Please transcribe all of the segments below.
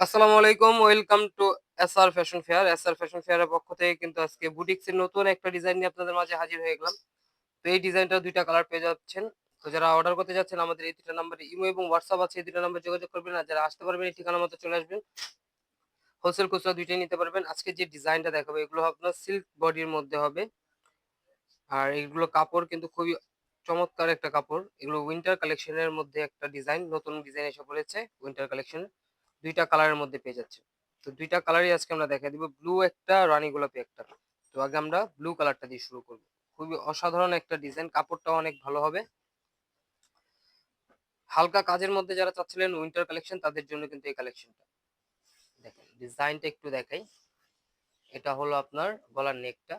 আসসালামু আলাইকুম, welcome to SR fashion fair. SR fashion ফেয়ারের পক্ষ থেকে কিন্তু আজকে বুটিক্সের নতুন একটা ডিজাইন নিয়ে আপনাদের মাঝে হাজির হয়ে গেলাম। তো এই ডিজাইনটা দুইটা কালার পেয়ে যাচ্ছেন। তো যারা অর্ডার করতে যাচ্ছেন, আমাদের এই দুটো নাম্বারে ইমো এবং হোয়াটসঅ্যাপ আছে, এই দুটো নাম্বার যোগাযোগ করবেন। আর যারা আসতে পারবেন, এই ঠিকানা মতো চলে আসবেন। হোলসেল খুচরা দুইটাই নিতে পারবেন। আজকে যে ডিজাইনটা দেখাবো, এগুলো আপনার সিল্ক বডির মধ্যে হবে। আর এগুলো কাপড় কিন্তু খুবই চমৎকার একটা কাপড়। এগুলো উইন্টার কালেকশনের মধ্যে একটা ডিজাইন, নতুন ডিজাইন এসে পড়েছে উইন্টার কালেকশন দুইটা কালারের মধ্যে পেয়ে যাচ্ছে। তো দুইটা কালারই আজকে আমরা দেখা দিব। ব্লু একটা রানী গোলাপি একটা। তো আগে আমরা ব্লু কালারটা দিয়ে শুরু করব। খুবই অসাধারণ একটা ডিজাইন কাপড়টাও অনেক ভালো হবে। হালকা কাজের মধ্যে যারা চাচ্ছিলেন উইন্টার কালেকশন তাদের জন্য কিন্তু এই কালেকশনটা দেখেন ডিজাইনটা একটু দেখাই। এটা হলো আপনার গলার নেকটা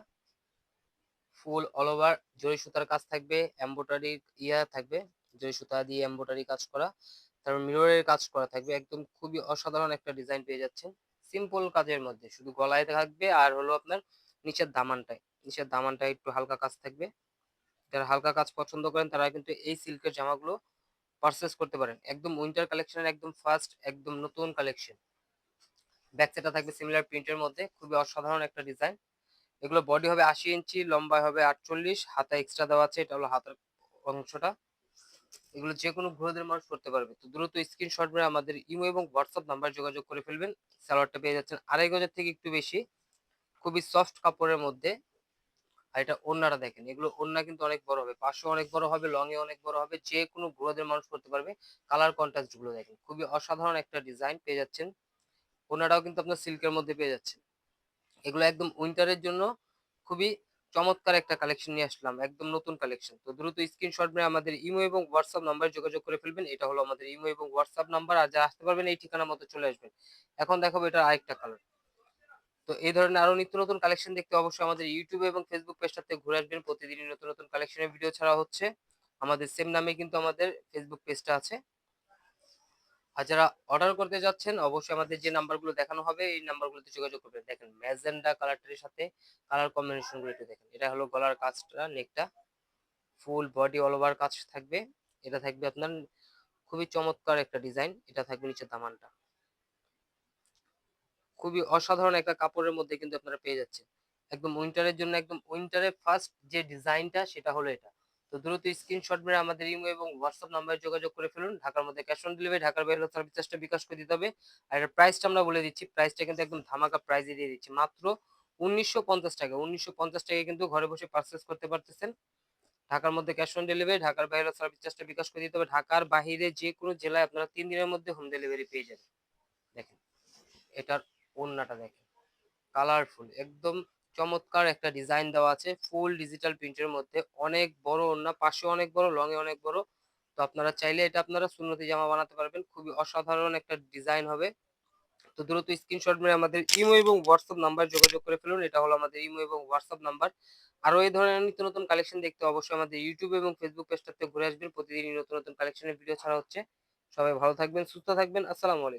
ফুল অল ওভার জরি সুতার কাজ থাকবে এম্বোটারি ইয়া থাকবে। জরি সুতা দিয়ে এম্বোটারি কাজ করা। তারপর মিররের কাজ করা থাকবে। একদম খুবই অসাধারণ একটা ডিজাইন পেয়ে যাচ্ছেন। সিম্পল কাজের মধ্যে। শুধু গলায় থাকবে আর হলো আপনার নিচের দামানটায়। নিচের দামানটায় একটু হালকা কাজ থাকবে। যারা হালকা কাজ পছন্দ করেন, তারা কিন্তু এই সিল্কের জামাগুলো পারচেস করতে পারেন। একদম উইন্টার কালেকশনের একদম ফার্স্ট একদম নতুন কালেকশন ব্যাক সেটা থাকবে সিমিলার প্রিন্টের মধ্যে। খুবই অসাধারণ একটা ডিজাইন এগুলো বডি হবে আশি ইঞ্চি, লম্বায় হবে আটচল্লিশ। হাতা এক্সট্রা দেওয়া আছে। এটা হলো হাতের অংশটা। এগুলো যে কোনো ঘোড়াদের মানুষ করতে পারবে। তো দ্রুত স্ক্রিনশট মেরে আমাদের ইমো এবং হোয়াটসঅ্যাপ নাম্বার যোগাযোগ করে ফেলবেন। সালোয়ারটা পেয়ে যাচ্ছেন আড়াই গজের থেকে একটু বেশি। খুবই সফট কাপড়ের মধ্যে। আর এটা ওন্নাটা দেখেন, এগুলো ওন্না কিন্তু অনেক বড় হবে। পাশে অনেক বড় হবে লং এ অনেক বড় হবে। যে কোনো ঘোড়াদের মানুষ করতে পারবে। কালার কন্ট্রাস্টগুলো দেখেন, খুবই অসাধারণ একটা ডিজাইন পেয়ে যাচ্ছেন। ওন্নাটাও কিন্তু আপনার সিল্কের মধ্যে পেয়ে যাচ্ছেন। এগুলো একদম উইন্টারের জন্য খুবই চমৎকার একটা কালেকশন নিয়ে আসলাম, একদম নতুন কালেকশন তো দ্রুত স্ক্রিনশট মেরে আমাদের ইমো এবং হোয়াটসঅ্যাপ নাম্বার যোগাযোগ করে ফেলবেন। এটা হলো আমাদের ইমো এবং হোয়াটসঅ্যাপ নাম্বার আর যা আসতে পারবেন, এই ঠিকানা মতো চলে আসবেন। এখন দেখাবো এটা আরেকটা কালার তো এই ধরনের আরও নিত্য নতুন কালেকশন দেখতে অবশ্যই আমাদের ইউটিউব এবং ফেসবুক পেজটাতে ঘুরে আসবেন। প্রতিদিনই নতুন নতুন কালেকশনের ভিডিও ছাড়া হচ্ছে। আমাদের সেম নামে কিন্তু আমাদের ফেসবুক পেজটা আছে। আর যারা অর্ডার করতে যাচ্ছেন, অবশ্যই আমাদের যে নাম্বারগুলো দেখানো হবে, এই নাম্বারগুলোতে যোগাযোগ করবেন। দেখেন ম্যাজেন্ডা কালারটার সাথে কালার কম্বিনেশনগুলো একটু দেখেন। এটা হলো গলার কাজটা নেকটা ফুল বডি অল ওভার কাজ থাকবে। এটা থাকবে আপনার খুবই চমৎকার একটা ডিজাইন এটা থাকবে নিচে দামানটা। খুবই অসাধারণ একটা কাপড়ের মধ্যে কিন্তু আপনারা পেয়ে যাচ্ছেন। একদম উইন্টারের জন্য, একদম উইন্টারের ফার্স্ট যে ডিজাইনটা সেটা হলো এটা। তো দ্রুত স্ক্রিনশট মেরে আমাদের ইমো এবং হোয়াটসঅ্যাপ নাম্বারে যোগাযোগ করে ফেলুন। ঢাকার মধ্যে ক্যাশ অন ডেলিভারি ঢাকার বাইরে সার্ভিস বিকাশ করে দিতে হবে। আর এর প্রাইসটা আমরা বলে দিচ্ছি প্রাইসটা কিন্তু একদম ধামাকা প্রাইসে দিয়ে দিচ্ছি। মাত্র উনিশশো পঞ্চাশ টাকা, উনিশশো পঞ্চাশ টাকা কিন্তু ঘরে বসে পারচেস করতে পারতেছেন। ঢাকার মধ্যে ক্যাশ অন ডেলিভারি ঢাকার বাইরে সার্ভিস বিকাশ করে দিতে হবে। ঢাকার বাইরে যে কোনো জেলায় আপনারা তিন দিনের মধ্যে হোম ডেলিভারি পেয়ে যাবেন। দেখেন, এটার ওন্নাটা দেখেন। কালারফুল একদম চমৎকার একটা ডিজাইন দেওয়া আছে। ফুল ডিজিটাল প্রিন্টের মধ্যে। অনেক বড় ওন্না পাশে অনেক বড় লং এ অনেক বড়। তো আপনারা চাইলে এটা আপনারা সুন্নতি জামা বানাতে পারবেন। খুবই অসাধারণ একটা ডিজাইন হবে। তো দ্রুত স্ক্রিনশট মেরে আমাদের ইমো এবং হোয়াটসঅ্যাপ নাম্বার যোগাযোগ করে ফেলুন। এটা হলো আমাদের ইমো এবং হোয়াটসঅ্যাপ নাম্বার। আরও এই ধরনের নিত্য নতুন কালেকশন দেখতে অবশ্যই আমাদের ইউটিউব এবং ফেসবুক পেজটাতে ঘুরে আসবেন। প্রতিদিনই নতুন নতুন কালেকশনের ভিডিও ছাড়া হচ্ছে। সবাই ভালো থাকবেন, সুস্থ থাকবেন। আসসালামু আলাইকুম।